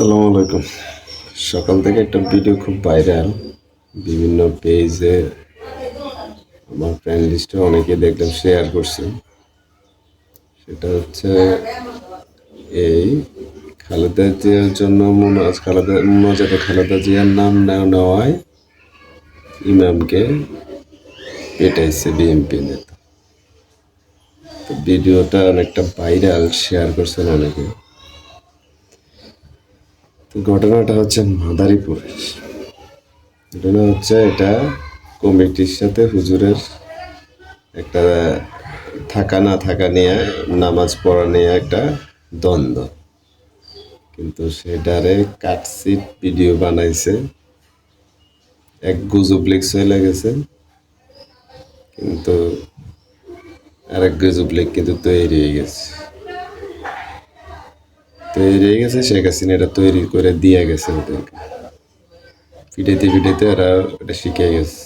আসসালামু আলাইকুম। সকাল থেকে একটা ভিডিও খুব ভাইরাল বিভিন্ন পেজে আমার ফ্রেন্ড লিস্টে অনেকে দেখলাম শেয়ার করছে। সেটা হচ্ছে এই খালেদা জিয়ার জন্য মোনাজ, খালেদা, মোনাজাতে খালেদা জিয়ার নাম নেওয়া নেওয়ায় ইমামকে পেটাইছে বিএমপি নেতা। ভিডিওটা অনেকটা ভাইরাল শেয়ার করছেন অনেকে। ঘটনাটা হচ্ছে মাদারীপুরের ঘটনা হচ্ছে এটা কমিটির সাথে হুজুরের একটা থাকা না থাকা নিয়ে, নামাজ পড়া নিয়ে একটা দ্বন্দ্ব। কিন্তু সেটারে কাটসিট ভিডিও বানাইছে। এক গুজব লিক্স হয়ে লেগেছে কিন্তু আরেক গুজব লিক কিন্তু তৈরি হয়ে গেছে। তৈরি হয়ে গেছে, শেখ হাসিনা এটা তৈরি করে দিয়ে গেছে ওদেরকে। পিটাইতে পিটাইতে এরা এটা শিখে গেছে,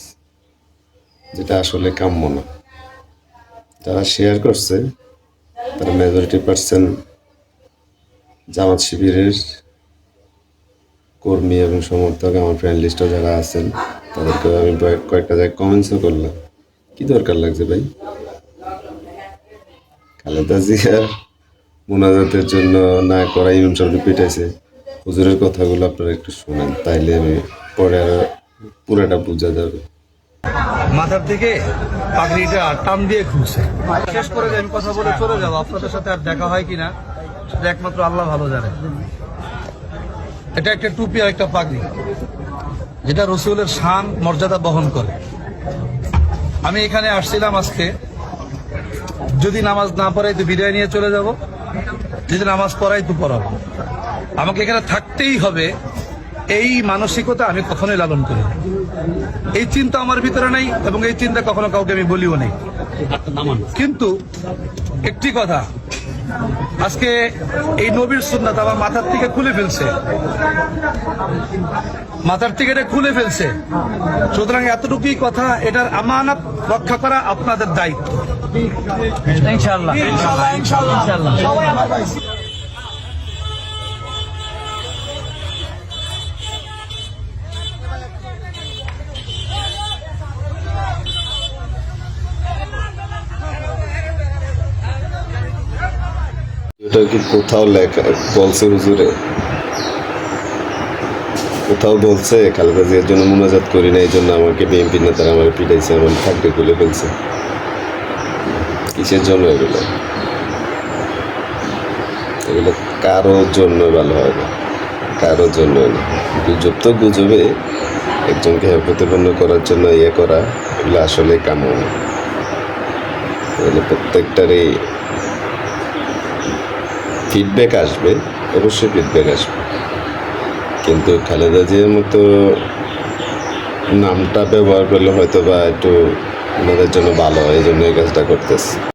যেটা আসলে কাম্য না। যারা শেয়ার করছে, তারা মেজরিটি পার্সেন্ট জামাত শিবিরের কর্মী এবং সমর্থক, আমার ফ্রেন্ড লিস্টও যারা আছেন তাদেরকে আমি কয়েকটা জায়গায় কমেন্টসও করলাম। কি দরকার লাগছে ভাই? খালেদা জিয়ার মোনাজাতের জন্য না করা ইমাম সাহেব পিটাইছে। হুজুরের কথাগুলো আপনারা একটু শোনেন, তাইলে আমি পরে পুরোটা বোঝা যাবে। মাথার থেকে পাগড়িটা টান দিয়ে খুলছে শেষ করে আমি কথা বলে চলে যাব। আপনাদের সাথে আর দেখা হয় কিনা, সেটা একমাত্র আল্লাহ ভালো জানে। এটা একটা টুপি আর একটা পাগড়ি, যেটা রসুলের শান, মর্যাদা বহন করে। আমি এখানে আসছিলাম আজকে। যদি নামাজ না পড়ে, তো বিদায় নিয়ে চলে যাব। যদি নামাজ পড়াই তো পড়াবো। আমাকে এখানে থাকতেই হবে। এই মানসিকতা আমি কখনোই লালন করি এই চিন্তা আমার ভিতরে নাই এবং এই চিন্তা কখনো কাউকে আমি বলিও নেই। কিন্তু একটি কথা, আজকে এই নবীর সুন্নাত আমার মাথার থেকে খুলে ফেলছে। মাথার থেকে এটা খুলে ফেলছে। সুতরাং এতটুকুই কথা, এটার আমানত রক্ষা করা আপনাদের দায়িত্ব। ইনশাআল্লাহ ইনশাআল্লাহ ইনশাআল্লাহ এটা কি কোথাও লেখা বলছে হুজুরে? কোথাও বলছে খালেদা জিয়ার জন্য মোনাজাত করি না এই জন্য আমাকে বিএনপি নেতারা আমার পিটাইছে আমার থাকতে খুলে ফেলছে। কিসের জন্য এগুলো? এগুলো কারোর জন্য ভালো হয় না। কারোর জন্য গুজব তো গুজবে একজনকে প্রতিপন্ন করার জন্য ইয়ে করা, এগুলো আসলে কাম্য না এগুলো প্রত্যেকটারই ফিডব্যাক আসবে, অবশ্যই ফিডব্যাক আসবে। কিন্তু খালেদা জিয়ার মতো নামটা ব্যবহার করলে হয়তো বা একটু ওনাদের জন্য ভালো হয়, এই জন্য এই কাজটা করতেছে।